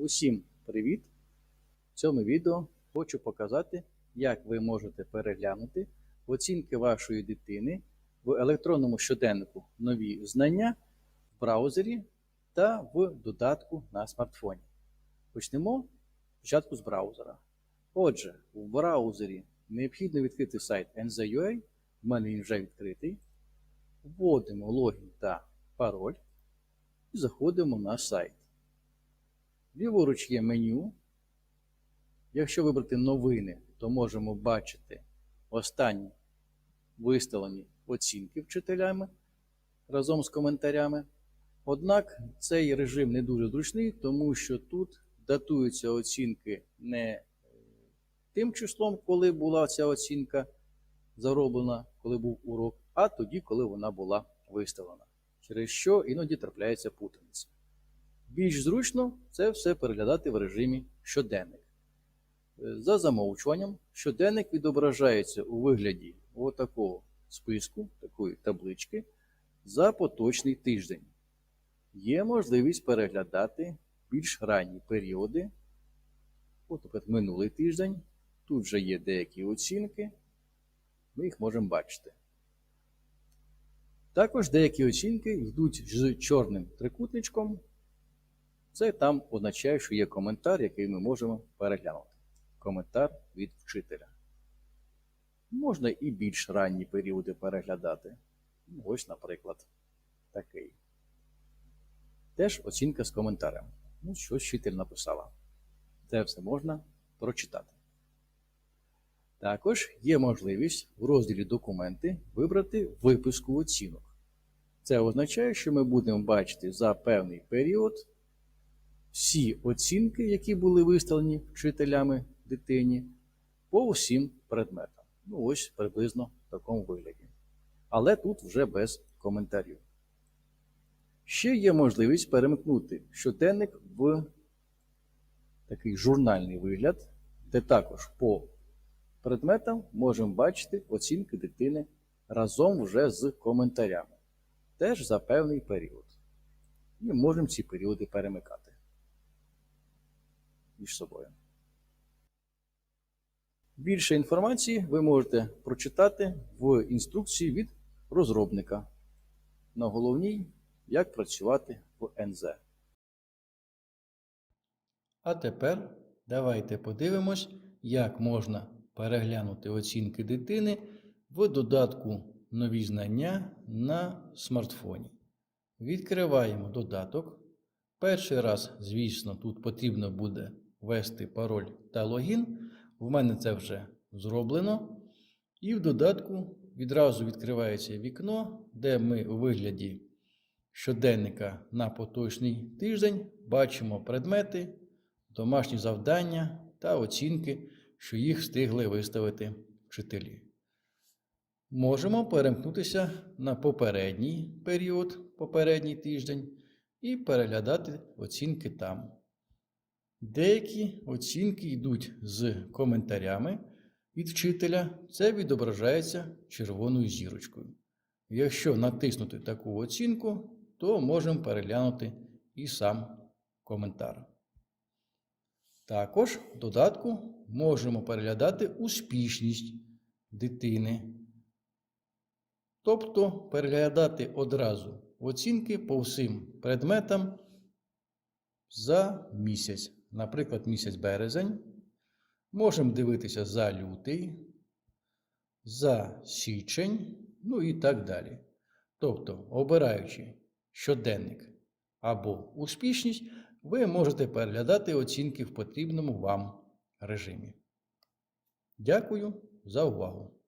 Усім привіт! В цьому відео хочу показати, як ви можете переглянути оцінки вашої дитини в електронному щоденнику нові знання в браузері та в додатку на смартфоні. Почнемо спочатку з браузера. Отже, в браузері необхідно відкрити сайт NZUA, в мене він вже відкритий. Вводимо логін та пароль і заходимо на сайт. Ліворуч є меню. Якщо вибрати новини, то можемо бачити останні виставлені оцінки вчителями разом з коментарями. Однак цей режим не дуже зручний, тому що тут датуються оцінки не тим числом, коли була ця оцінка зароблена, коли був урок, а тоді, коли вона була виставлена. Через що іноді трапляється путаниця. Більш зручно це все переглядати в режимі щоденник. За замовчуванням, щоденник відображається у вигляді отакого списку, такої таблички за поточний тиждень. Є можливість переглядати більш ранні періоди. От, наприклад, минулий тиждень. Тут вже є деякі оцінки, ми їх можемо бачити. Також деякі оцінки йдуть з чорним трикутничком. Це там означає, що є коментар, який ми можемо переглянути. Коментар від вчителя. Можна і більш ранні періоди переглядати. Ну, Ось, наприклад, такий. Теж оцінка з коментарем. Ну, щось вчитель написала. Це все можна прочитати. Також є можливість в розділі Документи вибрати виписку оцінок. Це означає, що ми будемо бачити за певний період всі оцінки, які були виставлені вчителями дитині, по всім предметам. Ну, ось приблизно в такому вигляді. Але тут вже без коментарів. Ще є можливість перемкнути щоденник в такий журнальний вигляд, де також по предметам можемо бачити оцінки дитини разом вже з коментарями. Теж за певний період. І можемо ці періоди перемикати між собою. Більше інформації ви можете прочитати в інструкції від розробника. На головній, як працювати в НЗ. А тепер давайте подивимось, як можна переглянути оцінки дитини в додатку Нові знання на смартфоні. Відкриваємо додаток. Перший раз, звісно, тут потрібно буде ввести пароль та логін. В мене це вже зроблено. І в додатку відразу відкривається вікно, де ми у вигляді щоденника на поточний тиждень бачимо предмети, домашні завдання та оцінки, що їх встигли виставити вчителі. Можемо перемкнутися на попередній період, попередній тиждень, і переглядати оцінки там. Деякі оцінки йдуть з коментарями від вчителя, це відображається червоною зірочкою. Якщо натиснути таку оцінку, то можемо переглянути і сам коментар. Також в додатку можемо переглядати успішність дитини. Тобто переглядати одразу оцінки по всім предметам за місяць. Наприклад, місяць березень. Можемо дивитися за лютий, за січень, ну і так далі. Тобто, обираючи щоденник або успішність, ви можете переглядати оцінки в потрібному вам режимі. Дякую за увагу!